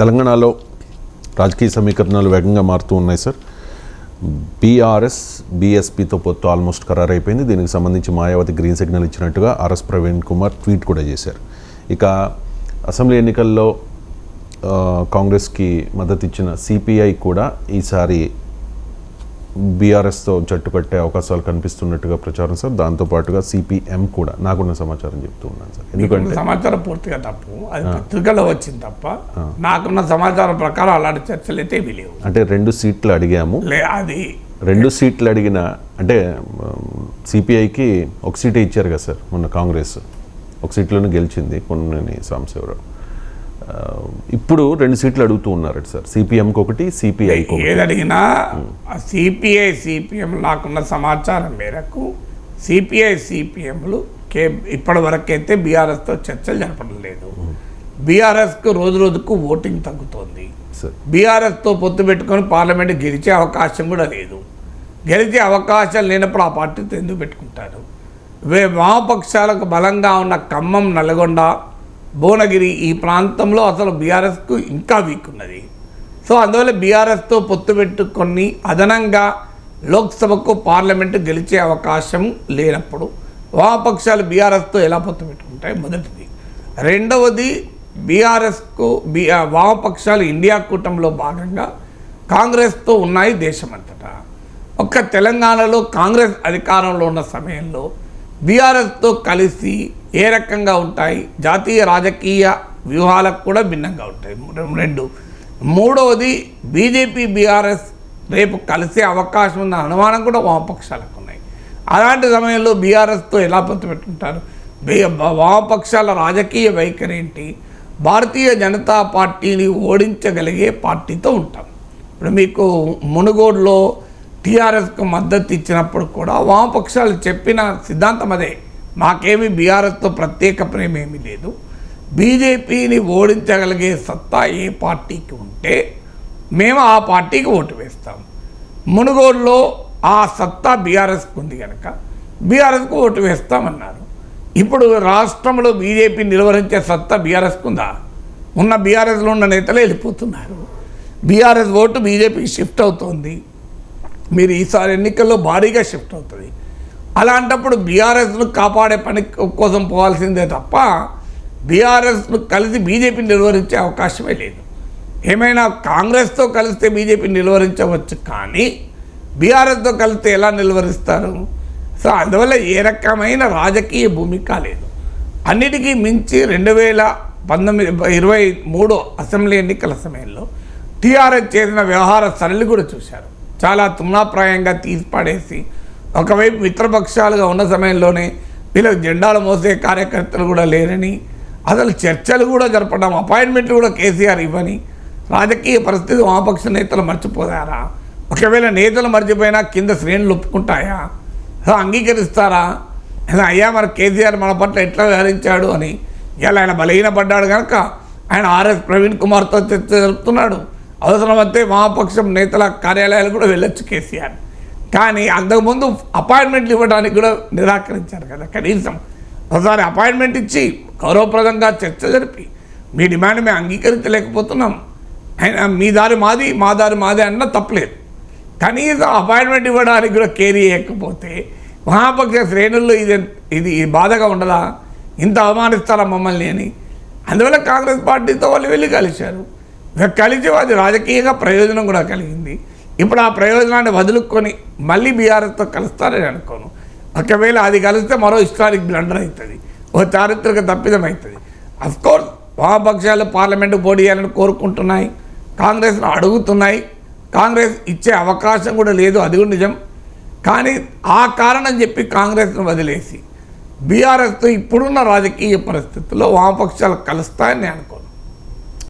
తెలంగాణలో రాజకీయ సమీకరణాలు వేగంగా మారుతూ ఉన్నాయి సార్. బీఆర్ఎస్ బీఎస్పీతో పొత్తు ఆల్మోస్ట్ ఖరారైపోయింది. దీనికి సంబంధించి మాయావతి గ్రీన్ సిగ్నల్ ఇచ్చినట్టుగా ఆర్ఎస్ ప్రవీణ్ కుమార్ ట్వీట్ కూడా చేశారు. ఇక అసెంబ్లీ ఎన్నికల్లో కాంగ్రెస్కి మద్దతు ఇచ్చిన సిపిఐ కూడా ఈసారి బీఆర్ఎస్తో జట్టు కట్టే అవకాశాలు కనిపిస్తున్నట్టుగా ప్రచారం సార్. దాంతోపాటుగా సిపిఎం కూడా. నాకున్న సమాచారం చెప్తూ ఉన్నాను సార్. ఎందుకంటే సమాచారం పూర్తిగా తప్పు. అది పత్రికలో వచ్చింది తప్ప నాకున్న సమాచారం ప్రకారం అలాంటి చర్చలు అయితే లేవు. అంటే రెండు సీట్లు అడిగాము. లే అది. రెండు సీట్లు అడిగిన అంటే సిపిఐకి ఒక సీటే ఇచ్చారు కదా సార్ మొన్న కాంగ్రెస్. ఒక సీట్లోనే గెలిచింది కొన్ని సాంబశివరావు. ఇప్పుడు రెండు సీట్లు అడుగుతూ ఉన్నారట సార్. సిపిఎంకి ఒకటి సిపిఐకి ఒకటి. ఏది అడిగినా సిపిఐ సిపిఎం నాకున్న సమాచారం మేరకు సిపిఐ సిపిఎంలు కే ఇప్పటి వరకైతే బీఆర్ఎస్తో చర్చలు జరపడం లేదు. బీఆర్ఎస్కు రోజు రోజుకు ఓటింగ్ తగ్గుతోంది. సార్. బీఆర్ఎస్తో పొత్తు పెట్టుకొని పార్లమెంట్ గెలిచే అవకాశం కూడా లేదు. గెలిచే అవకాశం లేనప్పుడు ఆ పార్టీతో ఎందుకు పెట్టుకుంటారు? వే వామపక్షాలకు బలంగా ఉన్న ఖమ్మం నల్గొండ భువనగిరి ఈ ప్రాంతంలో అసలు బీఆర్ఎస్కు ఇంకా వీక్ ఉన్నది సో అందువల్ల బీఆర్ఎస్తో పొత్తు పెట్టుకొని అదనంగా లోక్సభకు పార్లమెంటు గెలిచే అవకాశం లేనప్పుడు వామపక్షాలు బీఆర్ఎస్తో ఎలా పొత్తు పెట్టుకుంటాయి? మొదటిది. రెండవది బీఆర్ఎస్కు బీ వామపక్షాలు ఇండియా కూటమిలో భాగంగా కాంగ్రెస్తో ఉన్నాయి దేశమంతటా. ఒక్క తెలంగాణలో కాంగ్రెస్ అధికారంలో ఉన్న సమయంలో బీఆర్ఎస్తో కలిసి ఏ రకంగా ఉంటాయి? జాతీయ రాజకీయ వ్యూహాలకు కూడా భిన్నంగా ఉంటాయి. రెండు. మూడవది బీజేపీ బీఆర్ఎస్ రేపు కలిసే అవకాశం ఉన్న అనుమానం కూడా వామపక్షాలకు ఉన్నాయి. అలాంటి సమయంలో బీఆర్ఎస్తో ఎలా పొత్తు పెట్టుకుంటారు వామపక్షాల రాజకీయ వైఖరి ఏంటి? భారతీయ జనతా పార్టీని ఓడించగలిగే పార్టీతో ఉంటాం. ఇప్పుడు మీకు మునుగోడులో టీఆర్ఎస్కు మద్దతు ఇచ్చినప్పుడు కూడా వామపక్షాలు చెప్పిన సిద్ధాంతం అదే. మాకేమీ బీఆర్ఎస్తో ప్రత్యేక ప్రేమేమీ లేదు. బీజేపీని ఓడించగలిగే సత్తా ఏ పార్టీకి ఉంటే మేము ఆ పార్టీకి ఓటు వేస్తాం. మునుగోడులో ఆ సత్తా బీఆర్ఎస్కి ఉంది కనుక బీఆర్ఎస్కు ఓటు వేస్తామన్నారు. ఇప్పుడు రాష్ట్రంలో బీజేపీ నిలువరించే సత్తా బీఆర్ఎస్కు ఉందా? ఉన్న బీఆర్ఎస్లో ఉన్న నేతలే వెళ్ళిపోతున్నారు. బీఆర్ఎస్ ఓటు బీజేపీకి షిఫ్ట్ అవుతోంది. మీరు ఈసారి ఎన్నికల్లో భారీగా షిఫ్ట్ అవుతుంది. అలాంటప్పుడు బీఆర్ఎస్ను కాపాడే పని కోసం పోవాల్సిందే తప్ప బీఆర్ఎస్ను కలిసి బీజేపీని నిర్వహించే అవకాశమే లేదు. ఏమైనా కాంగ్రెస్తో కలిస్తే బీజేపీ నిలువరించవచ్చు కానీ బీఆర్ఎస్తో కలిస్తే ఎలా నిలువరిస్తారు సో అందువల్ల ఏ రకమైన రాజకీయ భూమిక లేదు. అన్నిటికీ మించి రెండు వేల పంతొమ్మిది ఇరవై మూడు అసెంబ్లీ ఎన్నికల సమయంలో టీఆర్ఎస్ చేసిన వ్యవహార సరళి కూడా చూశారు. చాలా తుమ్నాప్రాయంగా తీసిపాడేసి ఒకవైపు మిత్రపక్షాలుగా ఉన్న సమయంలోనే వీళ్ళకి జెండాలు మోసే కార్యకర్తలు కూడా లేరని అసలు చర్చలు కూడా జరపడం అపాయింట్మెంట్లు కూడా కేసీఆర్ ఇవ్వని రాజకీయ పరిస్థితి వామపక్ష నేతలు మర్చిపోయారా? ఒకవేళ నేతలు మర్చిపోయినా కింద శ్రేణులు ఒప్పుకుంటాయా? అంగీకరిస్తారా? అసలు అయ్యా మరి కేసీఆర్ మన పట్ల ఎట్లా వ్యవహరించాడు అని? ఇలా ఆయన బలహీనపడ్డాడు కనుక ఆయన ఆర్ఎస్ ప్రవీణ్ కుమార్తో చర్చ జరుపుతున్నాడు. అవసరమైతే వామపక్షం నేతల కార్యాలయాలు కూడా వెళ్ళొచ్చు కేసీఆర్. కానీ అంతకుముందు అపాయింట్మెంట్లు ఇవ్వడానికి కూడా నిరాకరించారు కదా కనీసం. ఒకసారి అపాయింట్మెంట్ ఇచ్చి గౌరవప్రదంగా చర్చ జరిపి మీ డిమాండ్ మేము అంగీకరించలేకపోతున్నాం. ఆయన మీ దారి మాది మా దారి మాది అన్న తప్పలేదు. కనీసం అపాయింట్మెంట్ ఇవ్వడానికి కూడా కేర్ చేయకపోతే మహాపక్ష శ్రేణుల్లో ఇది ఇది బాధగా ఉండదా? ఇంత అవమానిస్తారా మమ్మల్ని అని. అందువల్ల కాంగ్రెస్ పార్టీతో వాళ్ళు వెళ్ళి కలిశారు. కలిసి అది రాజకీయంగా ప్రయోజనం కూడా కలిగింది. ఇప్పుడు ఆ ప్రయోజనాన్ని వదులుకొని మళ్ళీ బీఆర్ఎస్తో కలుస్తారని అనుకోను. ఒకవేళ అది కలిస్తే మరో హిస్టారిక్ బ్లండర్ అవుతుంది. ఓ చారిత్రక తప్పిదం అవుతుంది అఫ్కోర్స్ వామపక్షాలు పార్లమెంటు పోటీ చేయాలని కోరుకుంటున్నాయి. కాంగ్రెస్ను అడుగుతున్నాయి. కాంగ్రెస్ ఇచ్చే అవకాశం కూడా లేదు అది కూడా నిజం. కానీ ఆ కారణం చెప్పి కాంగ్రెస్ను వదిలేసి బీఆర్ఎస్తో ఇప్పుడున్న రాజకీయ పరిస్థితుల్లో వామపక్షాలు కలుస్తాయని నేను అనుకో